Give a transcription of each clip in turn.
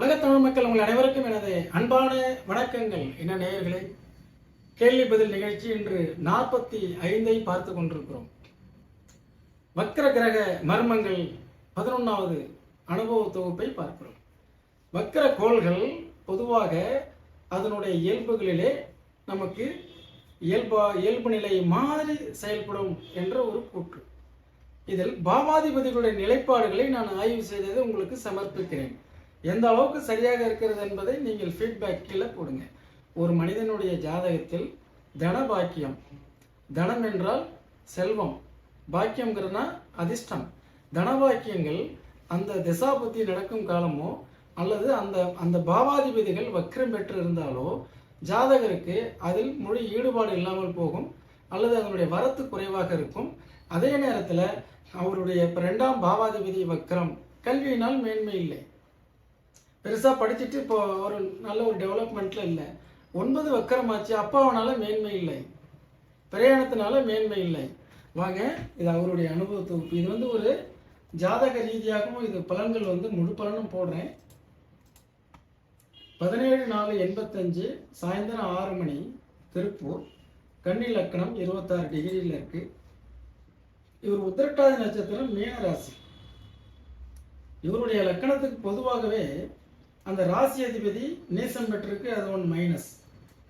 உலகத்தமிழ் மக்கள் உங்கள் அனைவருக்கும் எனது அன்பான வணக்கங்கள். என்ன நேயர்களே கேள்வி பதில் நிகழ்ச்சி இன்று நாற்பத்தி ஐந்தை பார்த்து கொண்டிருக்கிறோம். வக்கர கிரக மர்மங்கள் பதினொன்றாவது அனுபவ தொகுப்பை பார்க்கிறோம். வக்கர கோள்கள் பொதுவாக அதனுடைய இயல்புகளிலே நமக்கு இயல்பா இயல்பு நிலை மாதிரி செயல்படும் என்ற ஒரு கூற்று. இதில் பாவாதிபதிகளுடைய நிலைப்பாடுகளை நான் ஆய்வு செய்ததை உங்களுக்கு சமர்ப்பிக்கிறேன். எந்த அளவுக்கு சரியாக இருக்கிறது என்பதை நீங்கள் ஃபீட்பேக் கீழே கொடுங்க ஒரு மனிதனுடைய ஜாதகத்தில் தன பாக்கியம் தனம் என்றால் செல்வம். பாக்கியம்ங்கிறதுனா அதிர்ஷ்டம். தனபாக்கியங்கள் அந்த திசாபுத்தி நடக்கும் காலமோ அல்லது அந்த அந்த பாவாதிபதிகள் வக்ரம் பெற்று இருந்தாலோ ஜாதகருக்கு அதில் முழு ஈடுபாடு இல்லாமல் போகும் அல்லது அதனுடைய வரத்து குறைவாக இருக்கும். அதே நேரத்தில் அவருடைய இப்போ ரெண்டாம் பாவாதிபதி வக்ரம் கல்வியினால் மேன்மை இல்லை. பெருசாக படிச்சுட்டு இப்போ ஒரு நல்ல ஒரு டெவலப்மெண்ட்டில் இல்லை. ஒன்பது வக்கரமாச்சு. அப்பாவனால மேன்மை இல்லை. பிரயாணத்தினால மேன்மை இல்லை. வாங்க இது அவருடைய அனுபவ தொகுப்பு. இது வந்து ஒரு ஜாதக ரீதியாகவும் இது பலன்கள் வந்து முழு பலனும் போடுறேன். பதினேழு நாலு எண்பத்தஞ்சு சாயந்தரம் ஆறு மணி திருப்பூர். கன்னி லக்கணம் இருபத்தாறு டிகிரியில் இருக்குது இவர் உத்திரட்டாதி நட்சத்திரம் மீனராசி. இவருடைய லக்கணத்துக்கு பொதுவாகவே அந்த ராசி அதிபதி நீசம் பெற்றிருக்கு அது ஒன் மைனஸ்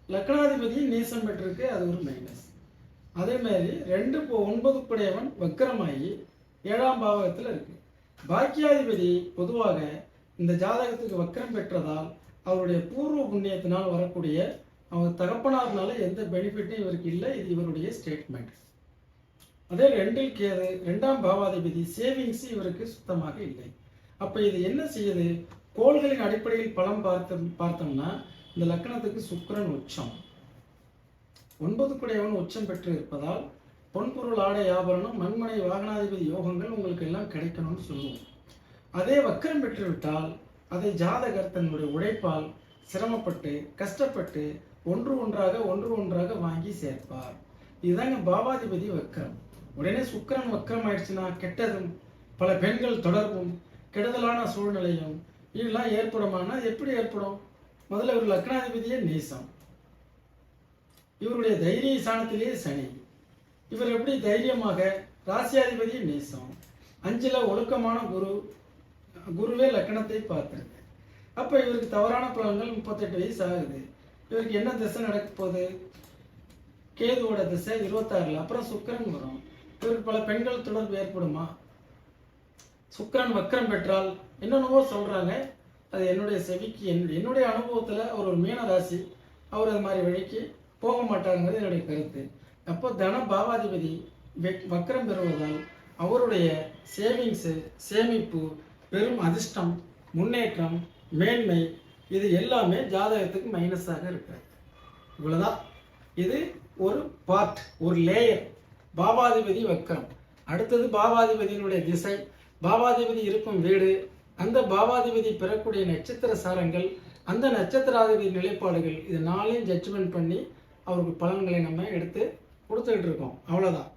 லக்னாதிபதி நீசம் பெற்றிருக்கு அது ஒரு மைனஸ் அதே மாதிரி ரெண்டு இப்போ ஒன்பது குடையவன் வக்கரமாகி ஏழாம் பாவகத்தில் இருக்கு. பாக்கியாதிபதி பொதுவாக இந்த ஜாதகத்துக்கு வக்கரம் பெற்றதால் அவருடைய பூர்வ புண்ணியத்தினால் வரக்கூடிய அவங்க தகப்பனார்னால எந்த பெனிஃபிட்டும் இவருக்கு இல்லை இது இவருடைய ஸ்டேட்மெண்ட் அதே ரெண்டில் கேது ரெண்டாம் பாவாதிபதி சேவிங்ஸ் இவருக்கு சுத்தமாக இல்லை. அப்போ இது என்ன செய்யுது? கோள்களின் அடிப்படையில் பலம் பார்த்த பார்த்தோம்னா இந்த லக்கணத்துக்கு சுக்கரன் உச்சம். ஒன்பது குடையவன் உச்சம் பெற்று இருப்பதால் பொன்பொருள் ஆடை ஆபரணம் மண்மனை வாகனாதிபதி யோகங்கள் உங்களுக்கு எல்லாம் கிடைக்கணும்னு சொல்லுவோம். அதே வக்கரம் பெற்றுவிட்டால் அதை ஜாதகர் தன்னுடைய உழைப்பால் சிரமப்பட்டு கஷ்டப்பட்டு ஒன்று ஒன்றாக ஒன்று ஒன்றாக வாங்கி சேர்ப்பார். இதுதாங்க பாபாதிபதி வக்கரம். உடனே சுக்கிரன் வக்கரம் ஆயிடுச்சுன்னா கெட்டதும் பல பெண்கள் தொடர்பும் கெடுதலான சூழ்நிலையும் இதெல்லாம் ஏற்படுமானா எப்படி ஏற்படும்? முதல்ல இவர் லக்னாதிபதியே நீசம். இவருடைய தைரிய சாணத்திலேயே சனி. இவர் எப்படி தைரியமாக ராசியாதிபதி நேசம். அஞ்சில் ஒழுக்கமான குரு குருவே லக்கணத்தை பார்த்துருக்கு. அப்போ இவருக்கு தவறான பலன்கள் முப்பத்தெட்டு வயசு ஆகுது. இவருக்கு என்ன திசை நடக்க போகுது? கேதுவோட திசை இருபத்தாறுல அப்புறம் சுக்கரன் வரும். இவருக்கு பல பெண்கள் தொடர்பு ஏற்படுமா? சுக்கிரன் வக்கரம் பெற்றால் என்னென்னவோ சொல்கிறாங்க அது என்னுடைய செவிக்கு என் என்னுடைய அனுபவத்தில் அவர் ஒரு மீன ராசி அவர் அது மாதிரி வழிக்கு போக மாட்டாங்கிறது என்னுடைய கருத்து. அப்போ தன பாவாதிபதி வெக்- வக்கரம் பெறுவதால் அவருடைய சேவிங்ஸு சேமிப்பு பெரும் அதிர்ஷ்டம் முன்னேற்றம் மேன்மை இது எல்லாமே ஜாதகத்துக்கு மைனஸாக இருக்கிறது. இவ்வளோதான் இது ஒரு பார்ட் ஒரு லேயர் பாபாதிபதி வக்கரம். அடுத்தது பாபாதிபதியினுடைய திசை. பாபாதிபதி இருக்கும் வீடு அந்த பாபாதிபதி பெறக்கூடிய நட்சத்திர சாரங்கள் அந்த நட்சத்திராதிபதி நிலைப்பாடுகள் இது நாளையும் ஜட்ஜ்மெண்ட் பண்ணி அவருக்கு பலன்களை நம்ம எடுத்து கொடுத்துக்கிட்டு இருக்கோம். அவ்வளோதான்